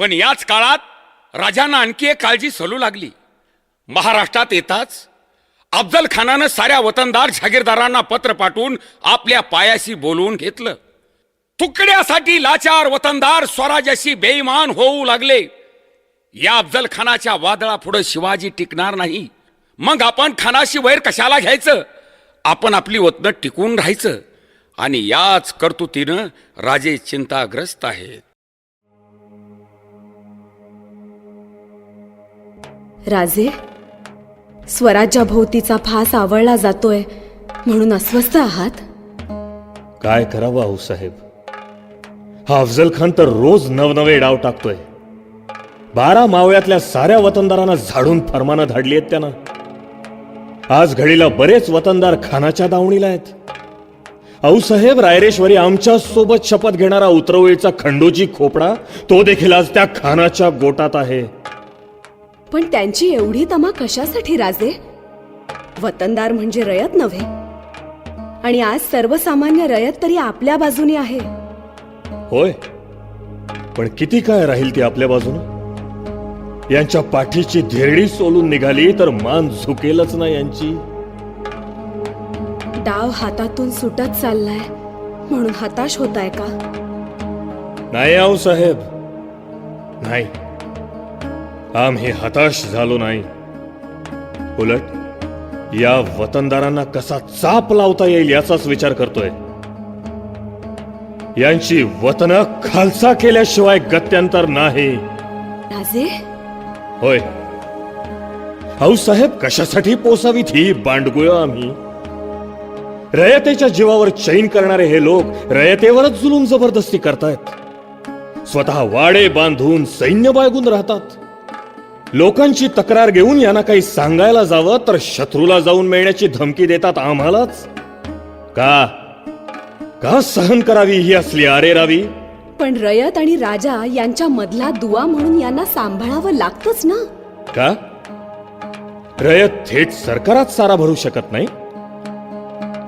पण याच काळात राजांना आणखी एक काळजी सलू लागली. महाराष्ट्रात येताच अफजल खानानं साऱ्या वतनदार जागीरदारांना पत्र पाठवून आपल्या पायाशी बोलवून घेतलं. तुकड्यासाठी लाचार वतनदार स्वराज्याशी बेईमान होऊ लागले. या अफजल खानाच्या वादळापुढं शिवाजी टिकणार नाही. मग आपण खानाशी वैर कशाला घ्यायचं? आपण आपली वतनं टिकून राहायचं. आणि याच कर्तुतीनं राजे चिंताग्रस्त आहेत. राजे स्वराज्याभोवतीचा फास आवळला जातोय म्हणून अस्वस्थ आहात? काय करावं आहो साहेब? हा अफजल खान तर रोज नवनवे डाव टाकतोय. बारा मावळ्यातल्या साऱ्या वतनदारांना झाडून फरमानं धाडली आहेत त्यानं. आज घडीला बरेच वतनदार खानाच्या दावणीला आहेत. आऊसाहेब रायरेश्वरी आमच्यासोबत शपथ घेणारा उतरवळीचा खंडोजी खोपडा तो देखील आज त्या खानाच्या गोटात आहे. पण त्यांची एवढी तमा कशासाठी राजे? वतनदार म्हणजे रयत नव्हे. आणि आज सर्वसामान्य रयत तरी आपल्या बाजूनी आहे. होय. पण किती काय राहील ती आपल्या बाजूनं? यांच्या पाठीची धेरडी सोलून निघाली तर मान झुकेलच ना यांची. डाव हातातून सुटत चाललाय. म्हणून हताश होताय का? नाही आहो साहेब. नाही. आम्ही हताश झालो नाही. उलट या वतनदारांना कसा चाप लावता येईल याचाच विचार करतोय. यांची वतन खालसा केल्याशिवाय गत्यंतर नाही. राजे? होय. हाऊ साहेब कशासाठी पोसावीत ही बांडगुळ आम्ही? रयतेच्या जीवावर चैन करणारे हे लोक रयतेवरच जुलूम जबरदस्ती करतायत. स्वतः वाडे बांधून सैन्य बाळगून राहतात. लोकांची तक्रार घेऊन यांना काही सांगायला जावं तर शत्रूला जाऊन मिळण्याची धमकी देतात आम्हालाच? का? का सहन करावी ही असली आरे रावी? पण रयत आणि राजा यांच्या मधला दुवा म्हणून यांना सांभाळावं लागतच ना? का? रयत थेट सरकारात सारा भरू शकत नाही?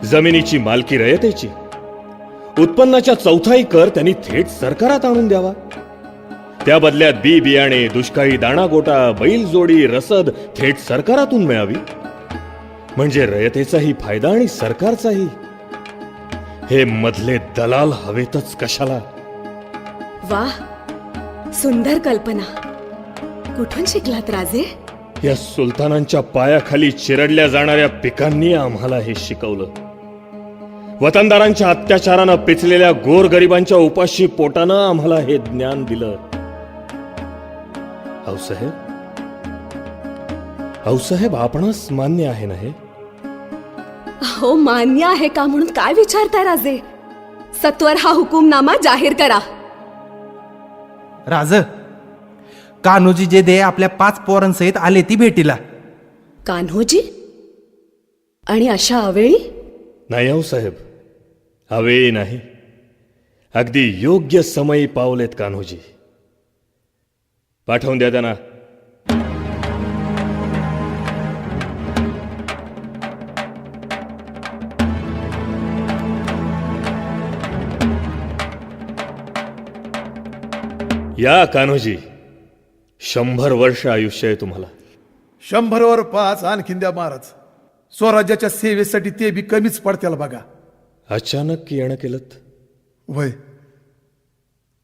जमिनीची मालकी रयतेची? उत्पन्नाच्या चौथाई कर त्यांनी थेट सरकारात आणून द्यावा? त्या बदल्यात बी बियाणे दुष्काळी दाणा गोटा बैल जोडी रसद थेट सरकारातून मिळावी? म्हणजे रयतेचाही फायदा आणि सरकारचाही? हे मधले दलाल हवेतच कशाला? वा सुंदर कल्पना. कुठून शिकलात राजे? या सुलतानांच्या पायाखाली चिरडल्या जाणाऱ्या पिकांनी आम्हाला हे शिकवलं. वतनदारांच्या अत्याचारानं पिचलेल्या गोरगरिबांच्या उपाशी पोटानं आम्हाला हे ज्ञान दिलं. आऊसाहेब आऊसाहेब आपणास मान्य आहे ना हे हो मान्य आहे का म्हणून काय विचारताय राजे? सत्वर हा हुकुमनामा जाहीर करा. राज कान्होजी जे दे आपल्या पाच पोरांसहित आले ती भेटीला. कान्होजी? आणि अशा अवेळी? नाही आऊसाहेब हवे नाही. अगदी योग्य समयी पावलेत कान्होजी. पाठवून द्या त्यांना. या कान्होजी शंभर वर्ष आयुष्य आहे तुम्हाला. शंभरवर पाच आणखीन द्या महाराज. स्वराज्याच्या सेवेसाठी ते बी कमीच पडत्याला बघा. अचानक येणं केलं वय.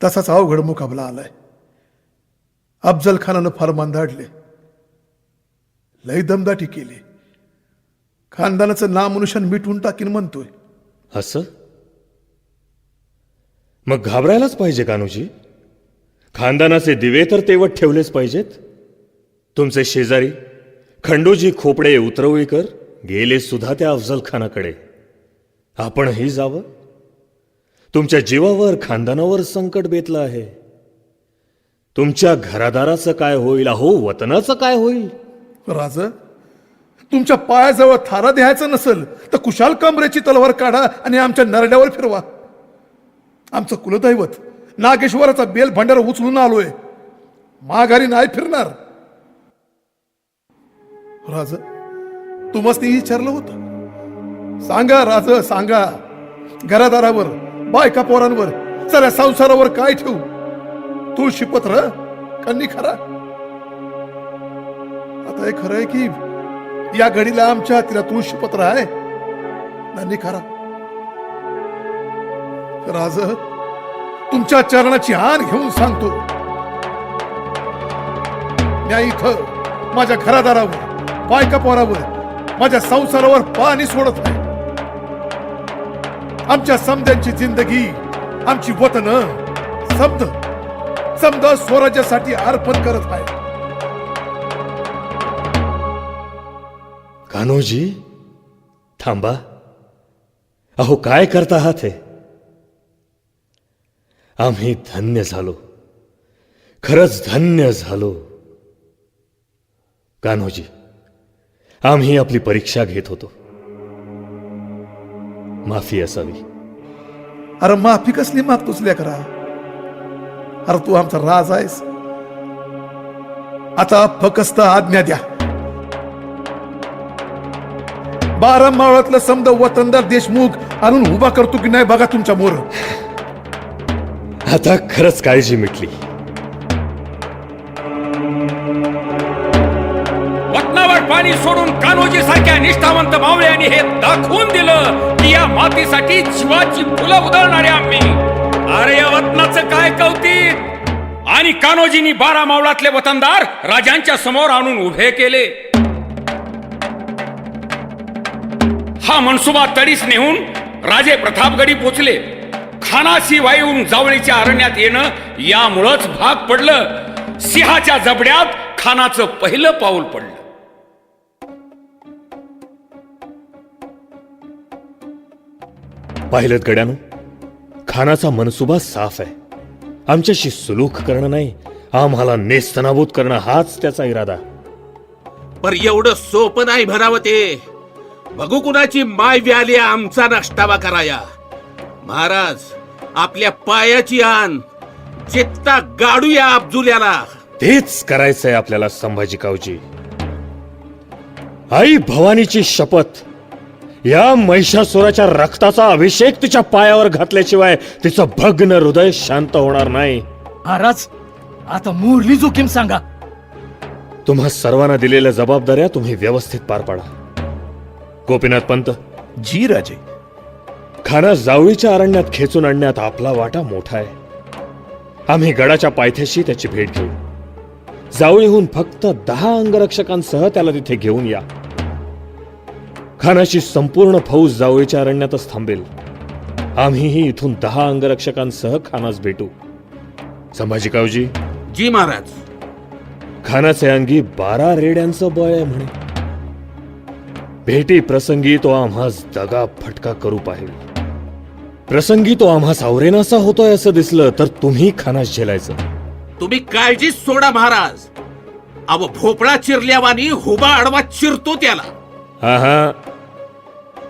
तसाच अवघड मुकाबला आलाय. अफजल खानानं फरमान धाडले. लय दमदाटी केली. खानदानाचं नाम नामनुशन मिटवून टाकीन म्हणतोय. असं? मग घाबरायलाच पाहिजे कानूजी खानदानाचे दिवे तर तेवत ठेवलेच पाहिजेत. तुमचे शेजारी खंडोजी खोपडे उतरवळीकर गेले सुद्धा त्या अफजल खानाकडे. आपणही जावं. तुमच्या जीवावर खानदानावर संकट बेतलं आहे. तुमच्या घरादाराचं काय होईल? अहो वतनाचं काय होईल? राज तुमच्या पायाजवळ थारा द्यायचं नसेल तर कुशाल कमरेची तलवार काढा आणि आमच्या नरड्यावर फिरवा. आमचं कुलदैवत नागेश्वराचा बेल भंडार उचलून आलोय. माघारी नाही फिरणार. राज तुम्हाला विचारलं होतं. सांगा राज सांगा. घरादारावर बायका पोरांवर चला संसारावर काय ठेवू? तुळशीपत्र कन्नी खरा? आता हे खरं आहे की या घडीला आमच्या हातीला तुळशी पत्र आहे? नन्नी खरा. राज तुमच्या चरणाची हान घेऊन सांगतो. या इथं माझ्या घरादारावर बायका पोरावर माझ्या संसारावर पाणी सोडत आहे आमच्या समद्यांची जिंदगी आमची वतन समद समद स्वराज्यासाठी अर्पण करत आहे. कान्होजी थांबा. अहो काय करता आहात हे? आम्ही धन्य झालो. खरंच धन्य झालो. कान्होजी आम्ही आपली परीक्षा घेत होतो. माफी असावी. अरे माफी कसली मागतोस लेकरा? अरे तू आमचा राज आहेस. आता फकस्त आज्ञा द्या. बारा मावळातलं समद वतनदार देशमुख आणून उभा करतो की नाही बघा तुमच्या मोर. आता खरंच काळजी मिटली. वतनावर पाणी सोडून कान्होजी सारख्या निष्ठावंत मावळ्यांनी हे दाखवून दिलं की या मातीसाठी जीवाची फुलं उधळणारे आम्ही अरे काय कौतिक? आणि कान्होजींनी बारा मावळातले वतनदार राजांच्या समोर आणून उभे केले. हा मनसुबा तडीस नेऊन राजे प्रतापगडी पोचले. खानासी वायून जावळीच्या अरण्यात येणं यामुळंच भाग पडलं. सिंहाच्या जबड्यात खानाचं पहिलं पाऊल पडलं. पाहिलं गड्यानो? खानाचा मनसुबा साफ आहे. आमच्याशी सुलूक करणं नाही आम्हाला नेस्तनाबूत करणं हाच त्याचा इरादा. पर एवढं सोपं नाही भरावं ते. बघू कुणाची माय व्याली आमचा नष्टावा कराया. महाराज आपल्या पायाची आण. चित्ता गाडूया अब्जुल्याला तेच करायचंय आपल्याला संभाजीकावजी. आई भवानीची शपथ. या महिषासुराच्या रक्ताचा अभिषेक तिच्या पायावर घातल्याशिवाय तिचं भग्न हृदय शांत होणार नाही. महाराज आता मुरली जोखीम सांगा. तुम्हा सर्वांना दिलेल्या जबाबदाऱ्या तुम्ही व्यवस्थित पार पाडा. गोपीनाथ पंत. जी राजे. खाना जावळीच्या अरण्यात खेचून आणण्यात आपला वाटा मोठा आहे. आम्ही गडाच्या पायथ्याशी त्याची भेट घेऊ. जावळीहून फक्त दहा अंगरक्षकांसह त्याला तिथे घेऊन या. खानाची संपूर्ण फौज जावळीच्या अरण्यातच थांबेल. आम्हीही इथून दहा अंगरक्षकांसह खानास भेटू. संभाजीकावजी जी महाराज. खानाचे अंगी बारा रेड्यांचं बळ आहे म्हणे. भेटी प्रसंगी तो आम्हास दगा फटका करू पाहिल. प्रसंगी तो आम्हा सावरेनासा होतोय असं दिसलं तर तुम्ही खानास झेलायचं. तुम्ही काळजीच सोडा महाराज. अव भोपळा चिरल्यावानी हुबा आडवा चिरतो त्याला. हा हा.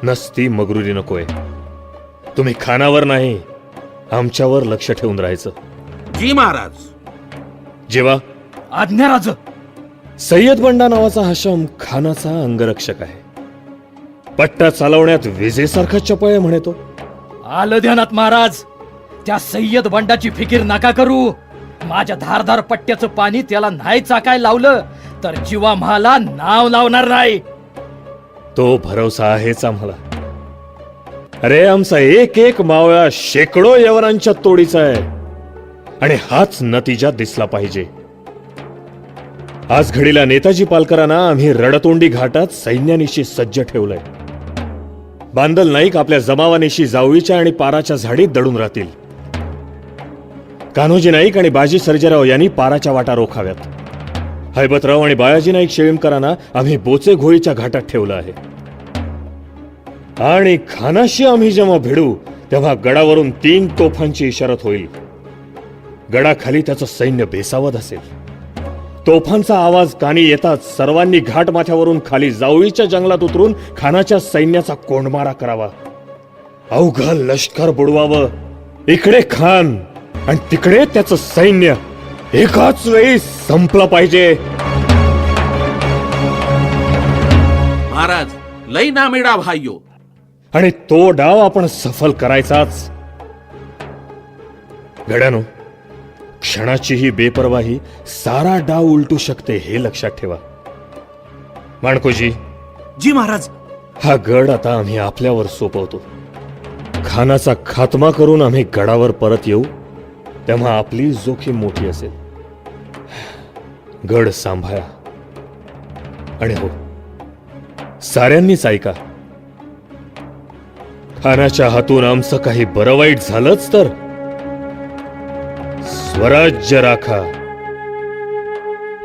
नसती मगरुरी नकोय. तुम्ही खानावर नाही आमच्यावर लक्ष ठेवून राहायचं. जी महाराज. जेव्हा आज्ञा राज. सय्यद बंडा नावाचा हशम खानाचा अंगरक्षक आहे. पट्टा चालवण्यात विजेसारखा चपळ आहे म्हणे तो. आलं ध्यानात महाराज. त्या सय्यद बंडाची फिकीर नका करू. माझ्या धारधार पट्ट्याचं पाणी त्याला नाही चाकाय लावलं तर जीवा म्हाला नाव लावणार नाही. तो भरोसा आहेच आम्हाला. अरे आमचा एक एक मावळा शेकडो यवनांच्या तोडीचा आहे. आणि हाच नतीजा दिसला पाहिजे. आज घडीला नेताजी पालकरांना आम्ही रडतोंडी घाटात सैन्यानिशी सज्ज ठेवलंय. बांदल नाईक आपल्या जमावानिशी जावळीच्या आणि पाराच्या झाडीत दडून राहतील. कान्होजी नाईक आणि बाजी सर्जेराव यांनी पाराच्या वाटा रोखाव्यात. हैबतराव आणि बायाजी नाईक शेळीमकरांना आम्ही बोचे घोळीच्या घाटात ठेवलं आहे. आणि खानाशी आम्ही जेव्हा भिडू तेव्हा गडावरून तीन तोफांची इशारत होईल. गडाखाली त्याचं सैन्य बेसावत असेल. तोफांचा आवाज कानी येताच सर्वांनी घाट माथ्यावरून खाली जावळीच्या जंगलात उतरून खानाच्या सैन्याचा कोंडमारा करावा. अवघा लष्कर बुडवावं. इकडे खान आणि तिकडे त्याचं सैन्य. एकाच वेळी संपलं पाहिजे. महाराज लई नामेडा भाईयो. आणि तो डाव आपण सफल करायचाच. गड्यानो क्षणाचीही बेपरवाही सारा डाव उलटू शकते हे लक्षात ठेवा. माणकोजी. जी महाराज. हा गड आता आम्ही आपल्यावर सोपवतो. खानाचा खात्मा करून आम्ही गडावर परत येऊ. तेव्हा आपली जोखीम मोठी असेल. गड सांभाळा. आणि हो साऱ्यांनीच ऐका. खानाच्या हातून आमचं काही बरं वाईट झालंच तर. स्वराज्य राखा.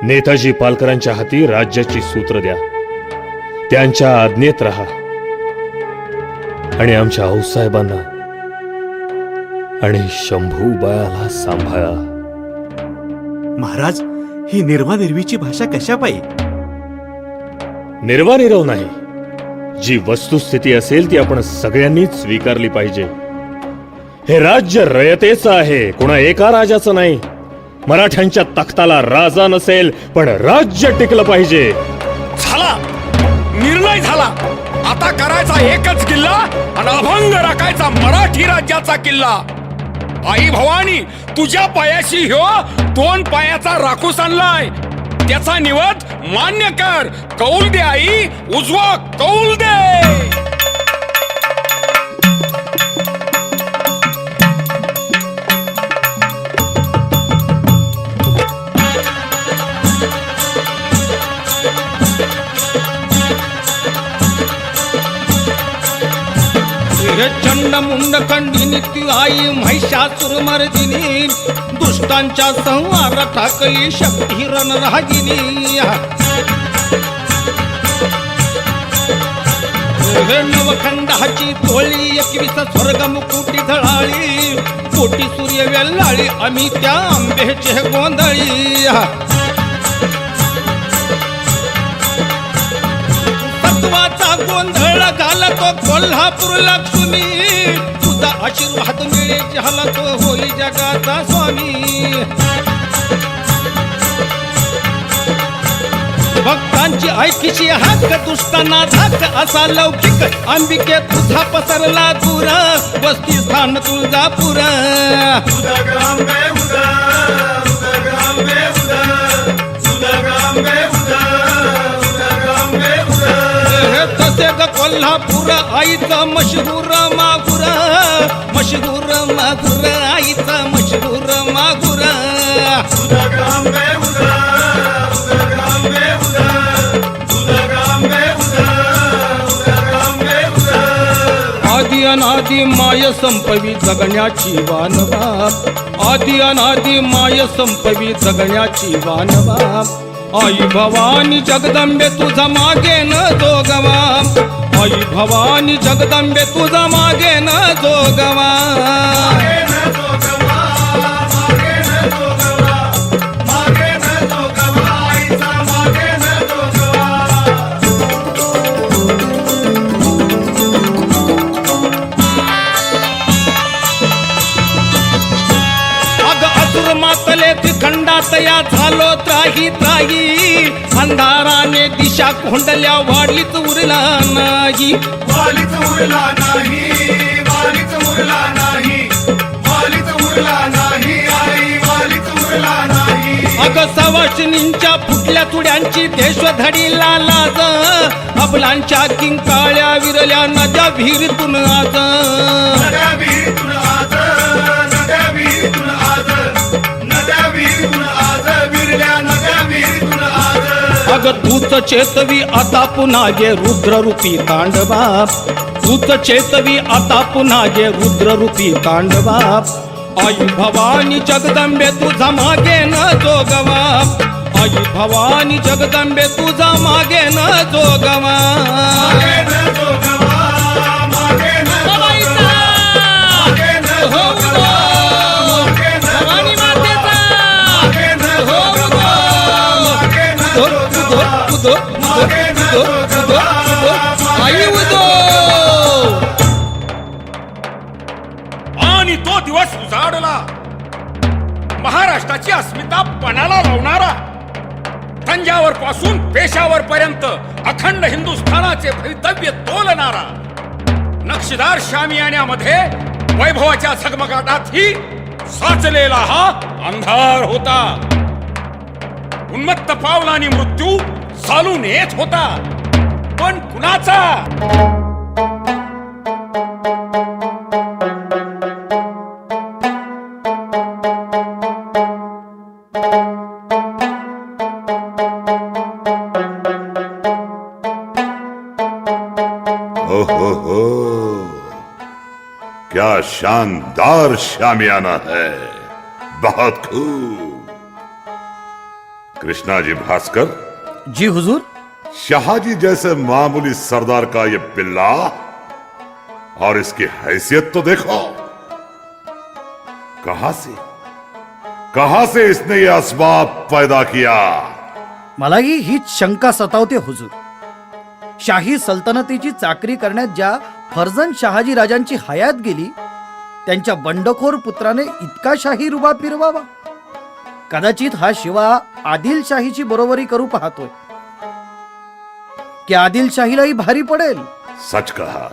नेताजी पालकरांच्या हाती राज्याची सूत्र द्या. त्यांच्या आज्ञेत राहा. आणि आमच्या आऊसाहेबांना आणि शंभू बायाला सांभाळा. महाराज ही निर्वानिर्वीची भाषा कशा पाहिजे निर्वानिरव नाही. जी वस्तुस्थिती असेल ती आपण सगळ्यांनीच स्वीकारली पाहिजे. हे राज्य रयतेचं आहे कोणा एका राजाचं नाही. मराठ्यांच्या तख्ताला राजा नसेल पण राज्य टिकलं पाहिजे. झाला! निर्णय झाला! आता करायचा एकच किल्ला आणि अभंग राखायचा मराठी राज्याचा किल्ला! आई भवानी तुझ्या पायाशी ह्यो दोन पायाचा राखूस आणलाय. त्याचा निवत मान्य कर. कौल दे आई उजवा कौल दे. चंड मुंड खंडिनी ती आई महिषासुर मर्दिनी. दुष्टांच्या संहार ठाकली शक्ती रणरागिनी नवखंडाची तोळी एकवीस स्वर्ग मुकुटी झळाळी कोटी सूर्य वेल्लाळी आम्ही त्या आंबेचे गोंधळी. तो कोल्हापूर लक्ष्मी तुझा आशीर्वाद मिळे झाला तो होई जगाचा स्वामी. भक्तांची ऐकीची हाक दुष्टांना झाक असा लौकिक अंबिके तुझा पसरला दूर. वस्ती स्थान तुळजापूर. कोल्हापूर आईचं मशहूर मागुर. मशहूर मागुर आईचं मशहूर मागुर. आदि अनादि माय संपवी जगण्याची वानवा. आदि अनादि माय संपवी जगण्याची वानवा. आई भवानी जगदंबे तुझा मागे न जोगवा आई भवानी जगदंबे तुझा मागे न जोगवा खंडात या झालो त्राही त्राही अंधाराने दिशा कोंडल्या वाढलीच उरला नाही. उरला नाही वालीच उरला नाही. वालीच उरला नाही आई वालीच उरला नाही. अग सवाशिनींच्या फुटल्या तुड्यांची देशधडीला लाज अबलांच्या किंकाळ्या विरल्या नद्या विहिरीतून आज. नद्या विहिरीतून आज तूच चेतवी आता पुन्हा गे रुद्ररूपी तांडवा. तूच चेतवी आता पुन्हा गे रुद्ररूपी तांडवा. आई भवानी जगदंबे तुझा मागे न जोगवा. आई भवानी जगदंबे तुझा मागे न जोगवा. महाराष्ट्राची अस्मिता पणाला लावणारा. तंजावर पासून पेशावर पर्यंत अखंड हिंदुस्थानाचे भवितव्य तोलणारा. नक्षीदार शामियाण्यामध्ये वैभवाच्या झगमगाटातही साचलेला हा अंधार होता. उन्मत्त पावलानी मृत्यू चालून येत होता. पण कुणाचा? शानदार शामियाना है। बहुत खूब। कृष्णा जी भास्कर। जी हुजूर। शाहजी जैसे मामूली सरदार का ये पिल्ला और इसकी हैसियत तो देखो। कहां से? कहां से इसने ये असबाब पैदा किया? मलाही हीच शंका सतावते हुजूर। शाही सल्तनतीची चाकरी करण्यात ज्या फर्जन शहाजी राजांची हयात गेली त्यांच्या बंडखोर पुत्राने इतका शाही रुबा फिरवावा कदाचित हा शिवा आदिलशाहीची बरोबरी करू पाहतोय. की आदिलशाहीलाही भारी पडेल? सच कहा.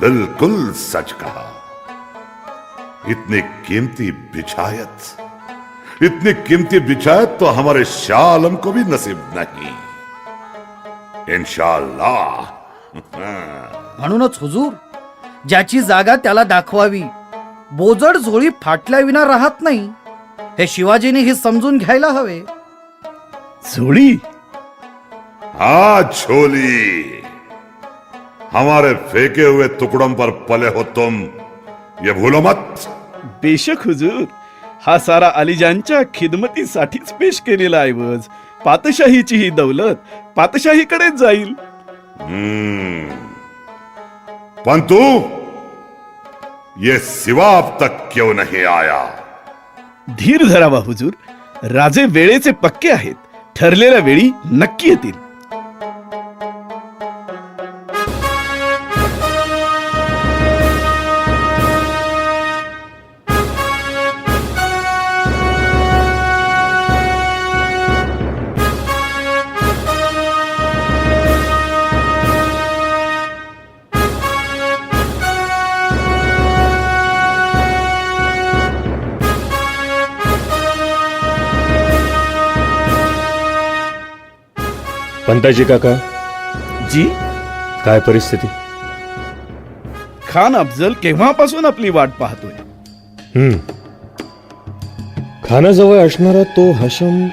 बिल्कुल सच कहा. इतनी कीमती बिछायत. इतनी कीमती बिछायत तो हमारे शाह आलम को भी नसीब नहीं. इंशाल्लाह. म्हणूनच हुजूर ज्याची जागा त्याला दाखवावी. बोजड झोळी फाटल्या विना राहत नाही. हे शिवाजीने हे समजून घ्यायला हवे. झोळी? हाँ छोली हमारे फेंके हुए टुकड़ों पर पले हो तुम. ये भूलो मत. बेशक हुजूर. हा सारा अलीजानच्या खिदमतीसाठीच पेश केलेला ऐवज पातशाहीची ही दौलत पातशाहीकडेच जाईल. हम्म. पंतु ये सिवा अब तक क्यों नहीं आया धीर धरावा हुजूर राजे वेळेचे पक्के आहेत ठरलेल्या वेळी नक्की येतील पंताजी काका. जी? काय परिस्थिती? खान अफजल केव्हापासून आपली वाट पाहतोय? हम्म. खानाजवळ असणारा तो हशम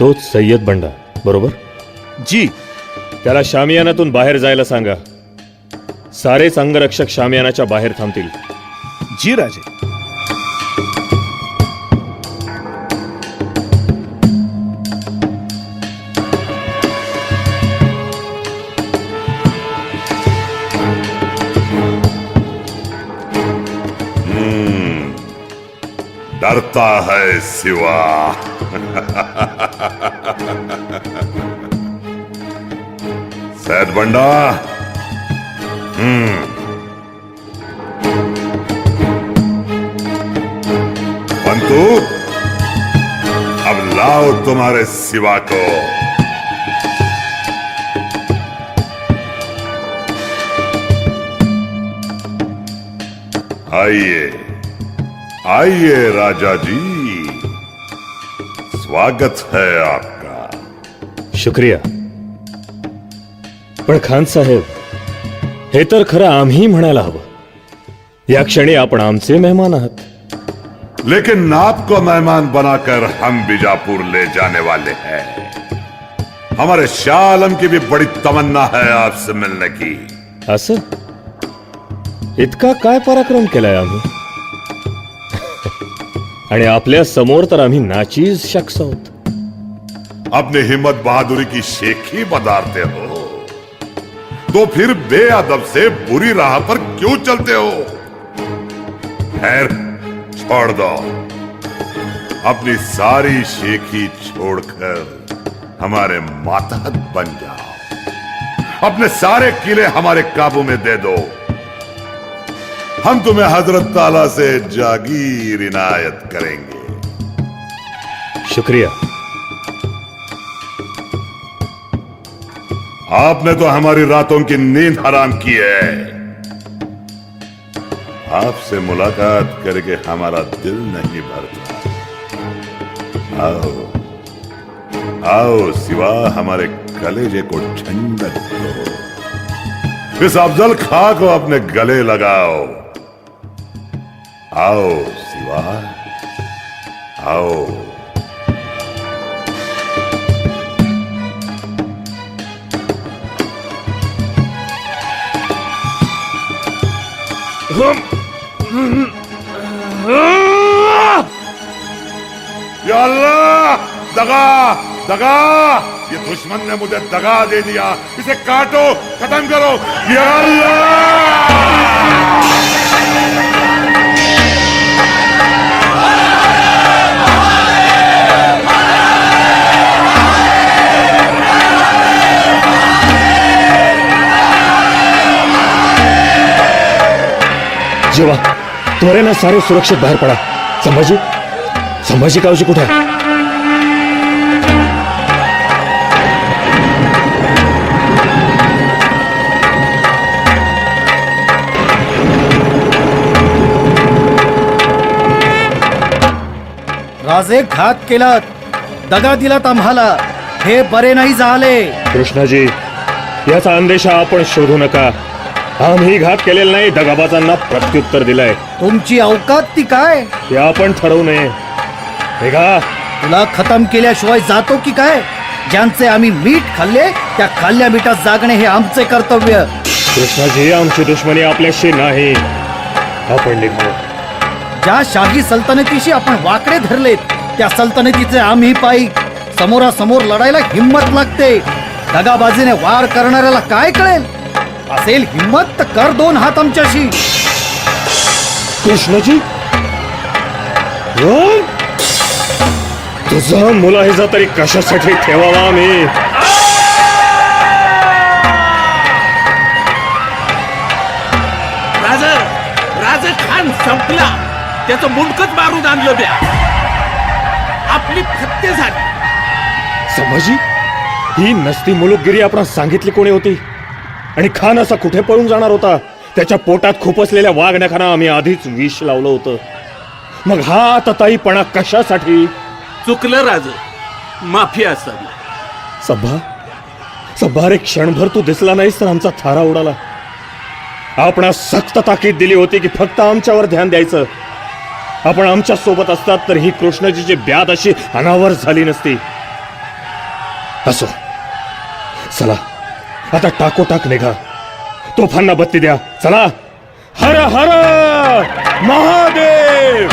तोच सय्यद बंडा बरोबर? जी. त्याला शामियानातून बाहेर जायला सांगा. सारेच अंगरक्षक शामियानाच्या बाहेर थांबतील. जी राजे. डरता है सिवा। सैद बंडा। हम्म। पंतु अब लाओ तुम्हारे सिवा को। आइए। आइए राजा जी। स्वागत है आपका। शुक्रिया। पण खान साहेब हे तर खरं आम्ही म्हणायला हवं. या क्षणी आपण आमचे मेहमान आहात. लेकिन आपको मेहमान बनाकर हम बीजापुर ले जाने वाले हैं। हमारे शाह आलम की भी बड़ी तमन्ना है आपसे मिलने की। असं? इतका काय पराक्रम केलाय आम्ही? आणि आपल्या समोर तर आम्ही नाचीज शख्स आहोत अपनी हिम्मत बहादुरी की शेखी बदारते हो. तो फिर बेअदब से बुरी राह पर क्यों चलते हो? खैर, छोड़ दो। अपनी सारी शेखी छोड़कर हमारे मातहत बन जाओ। अपने सारे किले हमारे काबू में दे दो। हम तुम्हें हज़रत ताला से जागीर इनायत करेंगे। शुक्रिया। आपने तो हमारी रातों की नींद हराम की है। आपसे मुलाकात करके हमारा दिल नहीं भरता। आओ आओ सिवा हमारे कलेजे को ठंडक दो। इस अफजल खा को अपने गले लगाओ। आओ शिवा आओ। या अल्लाह दगा दगा। ये दुश्मन ने मुझे दगा दे दिया। इसे काटो खत्म करो। या अल्लाह। जेव्हा त्वरेनं सारे सुरक्षित बाहेर पडा. संभाजी संभाजी कावजी कुठे राजे घात केलात. दगा दिलात आम्हाला. हे बरे नाही झाले. कृष्णाजी याचा अंदेशा आपण शोधू नका. आम्ही घात केलेला नाही दगाबाजांना प्रत्युत्तर दिलंय. तुमची अवकात ती काय? हे आपण ठरवू नये. निघा तुला खतम केल्याशिवाय जातो की काय? ज्यांचे आम्ही मीठ खाल्ले त्या खाल्ल्या मिठात जागणे हे आमचे कर्तव्य. कृष्णाजी आमची दुश्मनी आपल्याशी नाही. आपण निघालो. ज्या शाही सल्तनतीशी आपण वाकडे धरलेत त्या सल्तनतीचे आम्ही पायी. समोरासमोर लढायला हिंमत लागते. दगाबाजीने वार करणाऱ्याला काय कळेल? असेल हिंमत तर कर दोन हात आमच्याशी. कृष्णाजी? राम? तुझा मुलाहिजा तरी कशासाठी ठेवावा आम्ही? राज राज खान संपला. त्याचं मुंडकच मारून आणलं ब्या आपली फत्ते झाली. संभाजी ही नसती मुलुकगिरी आपण सांगितली कोणी होती? आणि खान असा कुठे पळून जाणार होता? त्याच्या पोटात खूप असलेल्या वाघनखाना आम्ही आधीच विष लावलं होतं. मग हा तताईपणा कशासाठी? चुकलं राज. माफी असावी सभा. सभा? रे क्षणभर तू दिसला नाहीस तर आमचा थारा उडाला. आपण सक्त ताकीद दिली होती की फक्त आमच्यावर ध्यान द्यायचं. आपण आमच्यासोबत असतात तर ही कृष्णाजीची ब्याद अशी अनावर झाली नसती. असो. चला. आता टाकोटाक निघा. तोफांना बत्ती द्या. चला. हर हर! महादेव!